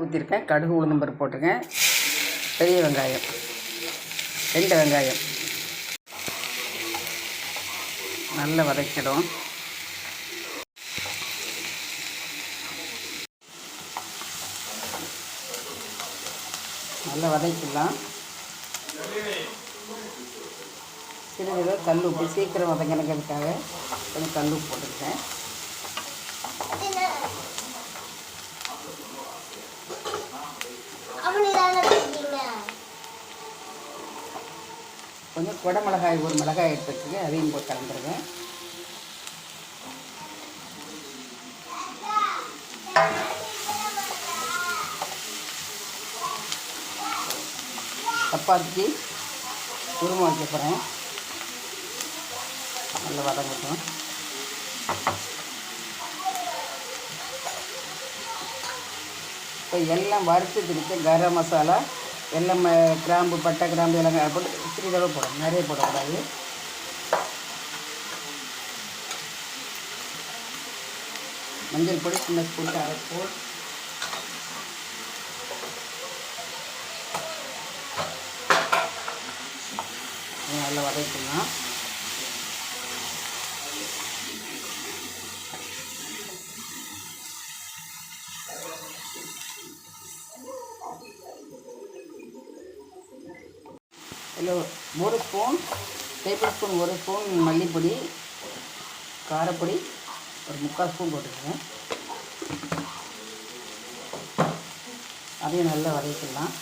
ஊற்றிருக்கேன் கடுகு உளுந்தம் பருப்பு போட்டிருக்கேன். பெரிய வெங்காயம். ரெண்டு வெங்காயம். நல்லா வதக்கிடும் நல்லா வதக்கிடலாம். சிறிது கல் உப்பு. சீக்கிரம் வதங்கினதுக்காக கொஞ்சம் கல் உப்பு போட்டுருக்கேன் கொஞ்சம் மிளகாய் ஒரு மிளகாய் எடுத்து வச்சுருக்கேன் அதையும் போட்டு கலந்துருவேன். சப்பாத்திக்கு குருமா வைக்க போகிறேன் நல்லா வதங்கட்டும். இப்போ எல்லாம் வறுத்து திருப்பி கரம் மசாலா எல்லாம் கிராம்பு பட்டை கிராம்பு எல்லாம் போட்டு சிறிதளவு போடணும். நிறைய போடக்கூடாது. மஞ்சள் பொடி சின்ன ஸ்பூன் அரை ஸ்பூன். நல்லா வதக்கலாம் இதில் ஒரு ஸ்பூன் டேபிள் ஸ்பூன் ஒரு ஸ்பூன் மல்லிப்பொடி காரப்பொடி ஒரு முக்கால் ஸ்பூன் போட்டுக்கிறேன் அதையும் நல்லா வதக்கிடலாம்.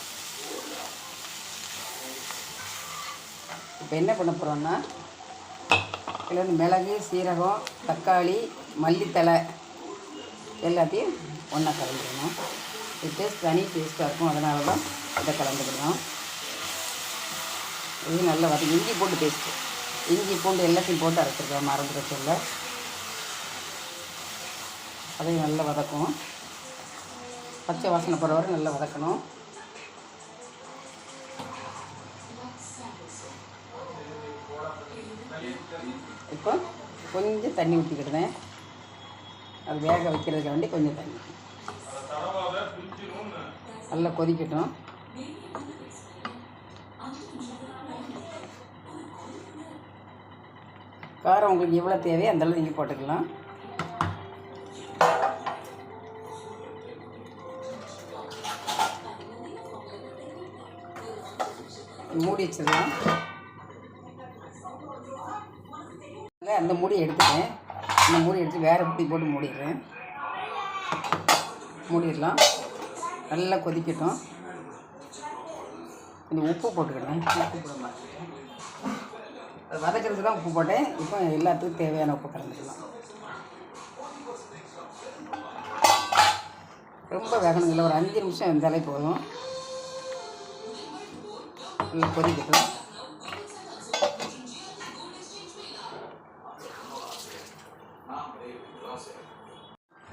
இப்போ என்ன பண்ண போகிறோன்னா இதில் வந்து மிளகு சீரகம் தக்காளி மல்லித்தழை எல்லாத்தையும் ஒன்றா கலந்துக்கணும். இது டேஸ்ட் தனி டேஸ்ட்டாக இருக்கும். அதனால தான் இதை கலந்துக்கணும். இது நல்லா வதக்கி இஞ்சி பூண்டு பேஸ்ட்டு இஞ்சி பூண்டு எல்லாத்தையும் போட்டு அரைச்சிருக்கேன் மறந்துட சொல்ல. அதையும் நல்லா வதக்கும் பச்சை வாசனை போகிற வரை நல்லா வதக்கணும். இப்போ கொஞ்சம் தண்ணி ஊற்றிக்கிடுதேன் அது வேக வைக்கிறதுக்கு வேண்டி கொஞ்சம் தண்ணி. நல்லா கொதிக்கட்டும். காரம் உங்களுக்கு எவ்வளோ தேவையோ அந்தளவு நீங்கள் போட்டுக்கலாம். மூடி வச்சிடலாம். அந்த மூடி எடுத்துட்டேன். அந்த மூடி எடுத்து வேறு புட்டி போட்டு மூடிடுறேன். மூடிடலாம். நல்லா கொதிக்கட்டும். கொஞ்சம் உப்பு போட்டுக்கிறேன் உப்பு போட மாட்டேன். அது தான் உப்பு போட்டேன். இப்போ எல்லாத்துக்கும் தேவையான உப்பு கலந்துக்கலாம் ரொம்ப வேகணுங்கள ஒரு அஞ்சு நிமிஷம் வெந்தாலே போதும். நல்லா கொதிக்கட்டும்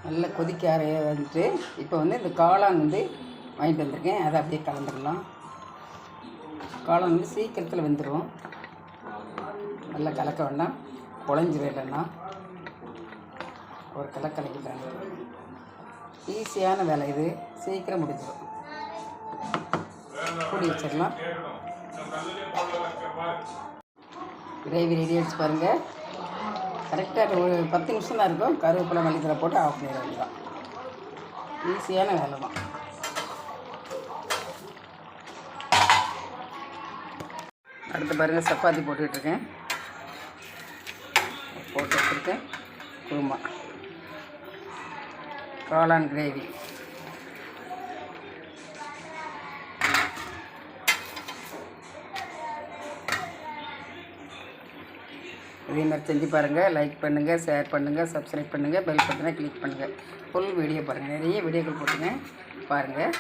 நல்லா கொதிக்க ஆர- வந்துட்டு இப்போ வந்து இந்த காளான் வந்து வாங்கிட்டு வந்திருக்கேன். அதை அப்படியே கலந்துடலாம். காளான் வந்து சீக்கிரத்தில் வெந்துடும் நல்லா கலக்க வேண்டாம். குழஞ்சிரும் இல்லைன்னா ஒரு கலக்க கலக்கிட்டாங்க ஈஸியான வேலை இது. சீக்கிரம் முடிஞ்சிடும் கூடி வச்சிடலாம். கிரேவி ரெடி ஆகிடுச்சு பாருங்கள் கரெக்டாக ஒரு பத்து நிமிஷம் தான் இருக்கும். கருவேப்பிலை மல்லித்தலை போட்டு ஆஃப் பண்ணிட வேண்டியதான் ஈஸியான வேலை தான். அடுத்து பாருங்கள் சப்பாத்தி போட்டுட்ருக்கேன் போட்டு வச்சுருக்கேன் குருமா. காளான் கிரேவி இதே மாதிரி செஞ்சு பாருங்கள் லைக் பண்ணுங்கள் ஷேர் பண்ணுங்கள் சப்ஸ்கிரைப் பண்ணுங்கள் பெல் பட்டனை கிளிக் பண்ணுங்கள் ஃபுல் வீடியோ பாருங்கள் நிறைய வீடியோக்கள் போட்டுங்க. பாருங்கள்